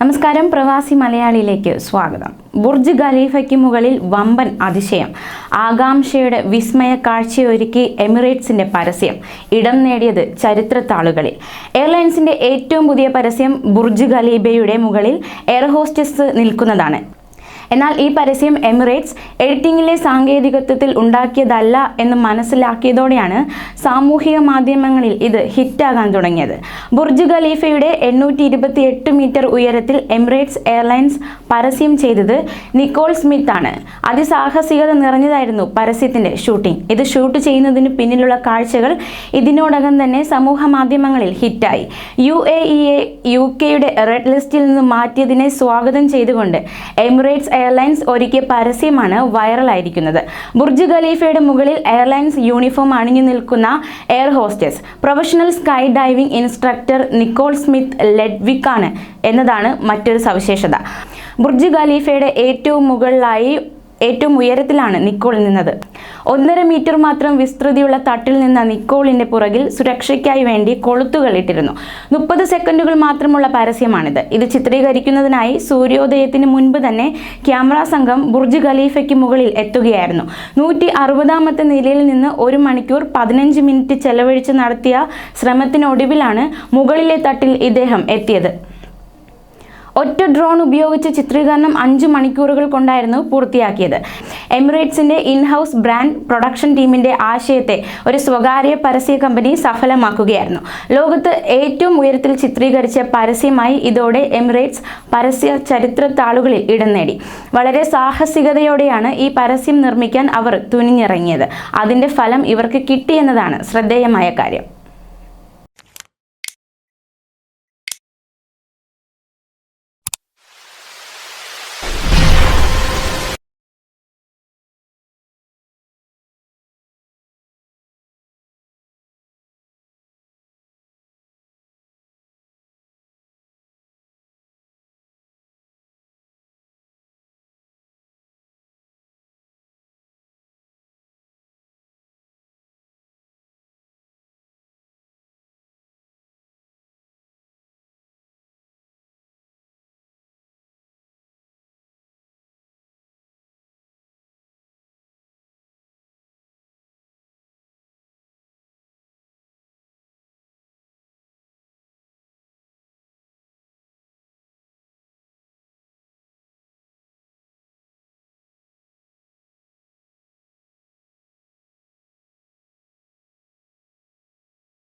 നമസ്കാരം പ്രവാസി മലയാളിയിലേക്ക് സ്വാഗതം. ബുർജ് ഖലീഫയ്ക്ക് മുകളിൽ വമ്പൻ അതിശയം. ആകാംക്ഷയുടെ വിസ്മയ കാഴ്ചയൊരുക്കി എമിറേറ്റ്സിന്റെ പരസ്യം. ഇടം നേടിയത് ചരിത്ര താളുകളിൽ എയർലൈൻസിന്റെ ഏറ്റവും പുതിയ പരസ്യം ബുർജ് ഖലീബയുടെ മുകളിൽ എയർ ഹോസ്റ്റസ് നിൽക്കുന്നതാണ്. എന്നാൽ ഈ പരസ്യം എമിറേറ്റ്സ് എഡിറ്റിംഗിലെ സാങ്കേതികത്വത്തിൽ ഉണ്ടാക്കിയതല്ല എന്ന് മനസ്സിലാക്കിയതോടെയാണ് സാമൂഹിക മാധ്യമങ്ങളിൽ ഇത് ഹിറ്റാകാൻ തുടങ്ങിയത്. ബുർജ് ഖലീഫയുടെ എണ്ണൂറ്റി മീറ്റർ ഉയരത്തിൽ എമിറേറ്റ്സ് എയർലൈൻസ് പരസ്യം ചെയ്തത് നിക്കോൾ സ്മിത്ത് ആണ് അതിസാഹസികത നിറഞ്ഞതായിരുന്നു പരസ്യത്തിന്റെ ഷൂട്ടിംഗ്. ഇത് ഷൂട്ട് ചെയ്യുന്നതിന് പിന്നിലുള്ള കാഴ്ചകൾ ഇതിനോടകം തന്നെ സമൂഹ മാധ്യമങ്ങളിൽ ഹിറ്റായി. യു എ ഇയെ യു കെയുടെ റെഡ് ലിസ്റ്റിൽ നിന്ന് മാറ്റിയതിനെ സ്വാഗതം ചെയ്തുകൊണ്ട് എമിറേറ്റ്സ് എയർലൈൻസ് ഒരുക്കിയ പരസ്യമാണ് വൈറലായിരിക്കുന്നത്. ബുർജ് ഖലീഫയുടെ മുകളിൽ എയർലൈൻസ് യൂണിഫോം അണിഞ്ഞു നിൽക്കുന്ന air hostess. Professional sky diving instructor Nicole Smith Ledwick ആണ് എന്നതാണ് മറ്റൊരു സവിശേഷത. ബുർജ് ഖലീഫയുടെ ഏറ്റവും മുകളിലായി ഏറ്റവും ഉയരത്തിലാണ് നിക്കോൾ നിന്നത്. ഒന്നര മീറ്റർ മാത്രം വിസ്തൃതിയുള്ള തട്ടിൽ നിന്ന നിക്കോളിന്റെ പുറകിൽ സുരക്ഷയ്ക്കായി വേണ്ടി കൊളുത്തുകൾ ഇട്ടിരുന്നു. മുപ്പത് സെക്കൻഡുകൾ മാത്രമുള്ള പരസ്യമാണിത്. ഇത് ചിത്രീകരിക്കുന്നതിനായി സൂര്യോദയത്തിന് മുൻപ് തന്നെ ക്യാമറ സംഘം ബുർജ് ഖലീഫയ്ക്ക് മുകളിൽ എത്തുകയായിരുന്നു. നൂറ്റി അറുപതാമത്തെ നിലയിൽ നിന്ന് ഒരു മണിക്കൂർ പതിനഞ്ച് മിനിറ്റ് ചെലവഴിച്ച് നടത്തിയ ശ്രമത്തിനൊടുവിലാണ് മുകളിലെ തട്ടിൽ ഇദ്ദേഹം എത്തിയത്. ഒറ്റ ഡ്രോൺ ഉപയോഗിച്ച് ചിത്രീകരണം അഞ്ച് മണിക്കൂറുകൾ കൊണ്ടായിരുന്നു പൂർത്തിയാക്കിയത്. എമിറേറ്റ്സിന്റെ ഇൻഹൗസ് ബ്രാൻഡ് പ്രൊഡക്ഷൻ ടീമിന്റെ ആശയത്തെ ഒരു സ്വകാര്യ പരസ്യ കമ്പനി സഫലമാക്കുകയായിരുന്നു. ലോകത്ത് ഏറ്റവും ഉയരത്തിൽ ചിത്രീകരിച്ച പരസ്യമായി ഇതോടെ എമിറേറ്റ്സ് പരസ്യ ചരിത്ര താളുകളിൽ ഇടം നേടി. വളരെ സാഹസികതയോടെയാണ് ഈ പരസ്യം നിർമ്മിക്കാൻ അവർ തുനിഞ്ഞിറങ്ങിയത്. അതിന്റെ ഫലം ഇവർക്ക് കിട്ടിയെന്നതാണ് ശ്രദ്ധേയമായ കാര്യം.